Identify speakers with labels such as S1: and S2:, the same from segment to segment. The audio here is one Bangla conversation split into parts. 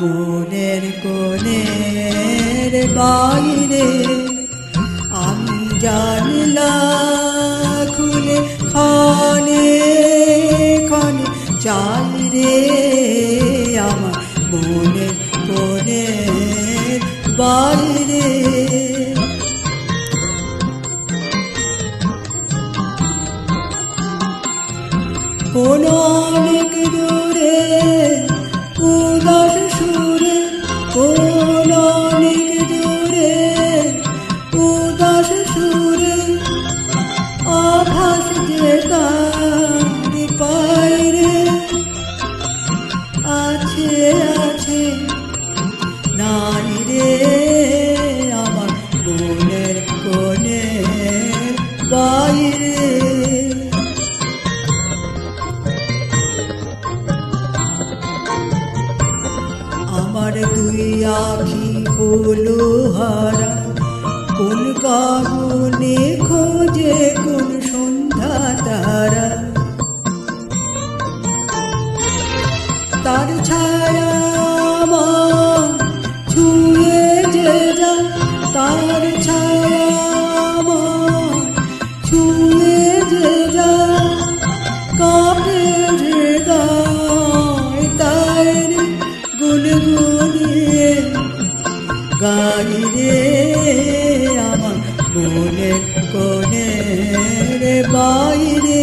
S1: মনের কোণের বাইরে আমি জানলা খুলে খানে খানে চাই রে আমার মনের কোণের বাইরে। কোনো বাইরে আমার দুই আখি হলো হারা কোন কাগুনে খোঁজে কোন সন্ধ্যা গাই রে আমার মনের কোণে রে বাইরে।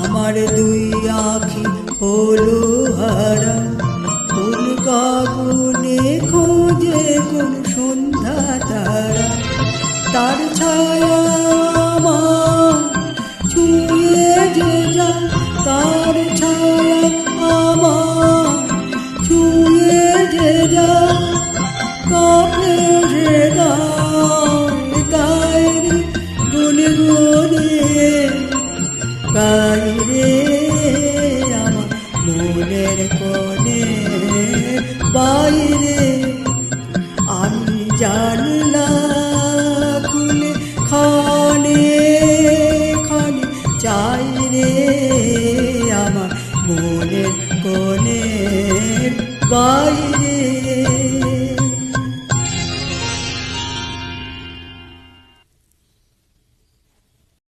S1: আমার দুই আখি হলো হারা কোন কাগুনে খোঁজে কোন সন্ধ্যা তারা। তার ছায়া বাইরে আমার মনের কোণে বাইরে। আমি জানলা খুলে খানে খানে চাই রে আমার মনের কোণে বাইরে।